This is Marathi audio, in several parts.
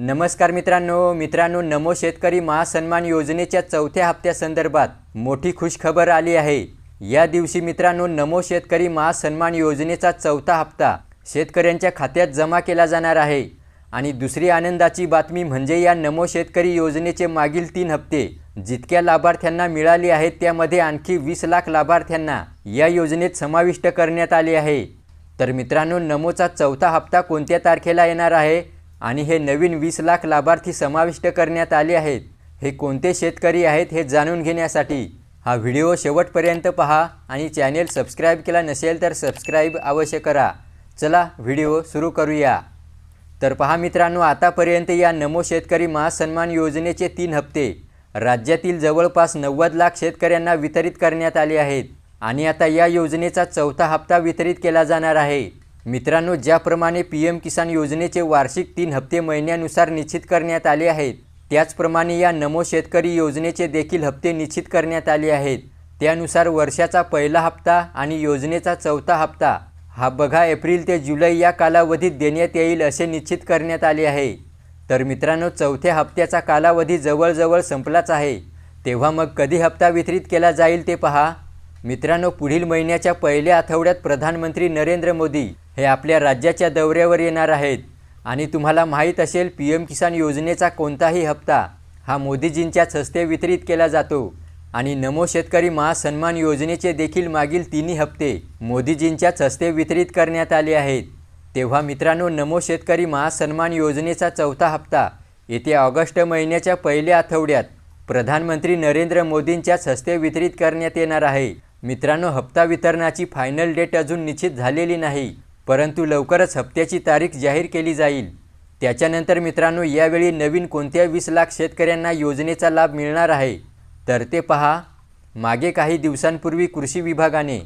नमस्कार मित्रांनो मित्रांनो नमो शेतकरी महासन्मान योजनेच्या चौथ्या हप्त्यासंदर्भात मोठी खुशखबर आली आहे. या दिवशी मित्रांनो नमो शेतकरी महासन्मान योजनेचा चौथा हप्ता शेतकऱ्यांच्या खात्यात जमा केला जाणार आहे. आणि दुसरी आनंदाची बातमी म्हणजे या नमो शेतकरी योजनेचे मागील तीन हप्ते जितक्या लाभार्थ्यांना मिळाली आहेत त्यामध्ये आणखी वीस लाख लाभार्थ्यांना या योजनेत समाविष्ट करण्यात आले आहे. तर मित्रांनो नमोचा चौथा हप्ता कोणत्या तारखेला येणार आहे? आणि हे नवीन वीस लाख लाभार्थी समाविष्ट करण्यात आले आहेत. हे कोणते शेतकरी आहेत हे जाणून घेण्यासाठी हा व्हिडिओ शेवटपर्यंत पहा आणि चॅनेल सबस्क्राईब केला नसेल तर सबस्क्राईब अवश्य करा. चला व्हिडिओ सुरू करूया. तर पहा मित्रांनो आतापर्यंत या नमो शेतकरी महासन्मान योजनेचे तीन हप्ते राज्यातील जवळपास नव्वद लाख शेतकऱ्यांना वितरित करण्यात आले आहेत आणि आता या योजनेचा चौथा हप्ता वितरित केला जाणार आहे. मित्रांनो ज्याप्रमाणे पी एम किसान योजनेचे वार्षिक तीन हप्ते महिन्यानुसार निश्चित करण्यात आले आहेत त्याचप्रमाणे या नमो शेतकरी योजनेचे देखील हप्ते निश्चित करण्यात आले आहेत. त्यानुसार वर्षाचा पहिला हप्ता आणि योजनेचा चौथा हप्ता हा बघा एप्रिल ते जुलै या कालावधीत देण्यात येईल असे निश्चित करण्यात आले आहे. तर मित्रांनो चौथ्या हप्त्याचा कालावधी जवळजवळ संपलाच आहे. तेव्हा मग कधी हप्ता वितरित केला जाईल ते पहा. मित्रांनो पुढील महिन्याच्या पहिल्या आठवड्यात प्रधानमंत्री नरेंद्र मोदी हे आपल्या राज्याच्या दौऱ्यावर येणार आहेत. आणि तुम्हाला माहीत असेल पी एम किसान योजनेचा कोणताही हप्ता हा मोदीजींच्याच हस्ते वितरित केला जातो. आणि नमो शेतकरी महासन्मान योजनेचे देखील मागील तिन्ही हप्ते मोदीजींच्याच हस्ते वितरित करण्यात आले आहेत. तेव्हा मित्रांनो नमो शेतकरी महासन्मान योजनेचा चौथा हप्ता येत्या ऑगस्ट महिन्याच्या पहिल्या आठवड्यात प्रधानमंत्री नरेंद्र मोदींच्याच हस्ते वितरित करण्यात येणार आहे. मित्रांनो हप्ता वितरणाची फायनल डेट अजून निश्चित झालेली नाही. परंतु लवकरच हप्त्याची तारीख जाहीर केली जाईल. त्याच्यानंतर मित्रांनो यावेळी नवीन कोणत्या वीस लाख शेतकऱ्यांना योजनेचा लाभ मिळणार आहे? तर ते पहा. मागे काही दिवसांपूर्वी कृषी विभागाने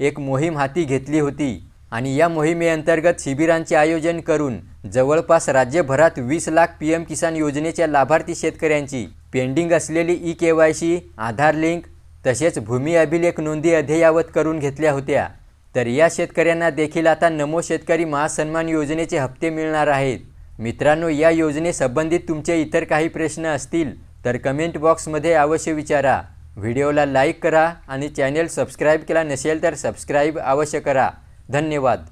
एक मोहीम हाती घेतली होती आणि या मोहिमेअंतर्गत शिबिरांचे आयोजन करून जवळपास राज्यभरात वीस लाख पी एम किसान योजनेच्या लाभार्थी शेतकऱ्यांची पेंडिंग असलेली e K Y C Aadhaar link तसेच भूमी अभिलेख नोंदी अद्ययावत करून घेतल्या होत्या. तर या शेतकऱ्यांना देखील आता नमो शेतकरी महासन्मान योजनेचे हप्ते मिळणार आहेत. मित्रांनो या योजनेसंबंधित तुमचे इतर काही प्रश्न असतील तर कमेंट बॉक्समध्ये अवश्य विचारा. व्हिडिओला लाईक करा आणि चॅनेल सबस्क्राईब केला नसेल तर सबस्क्राईब अवश्य करा. धन्यवाद.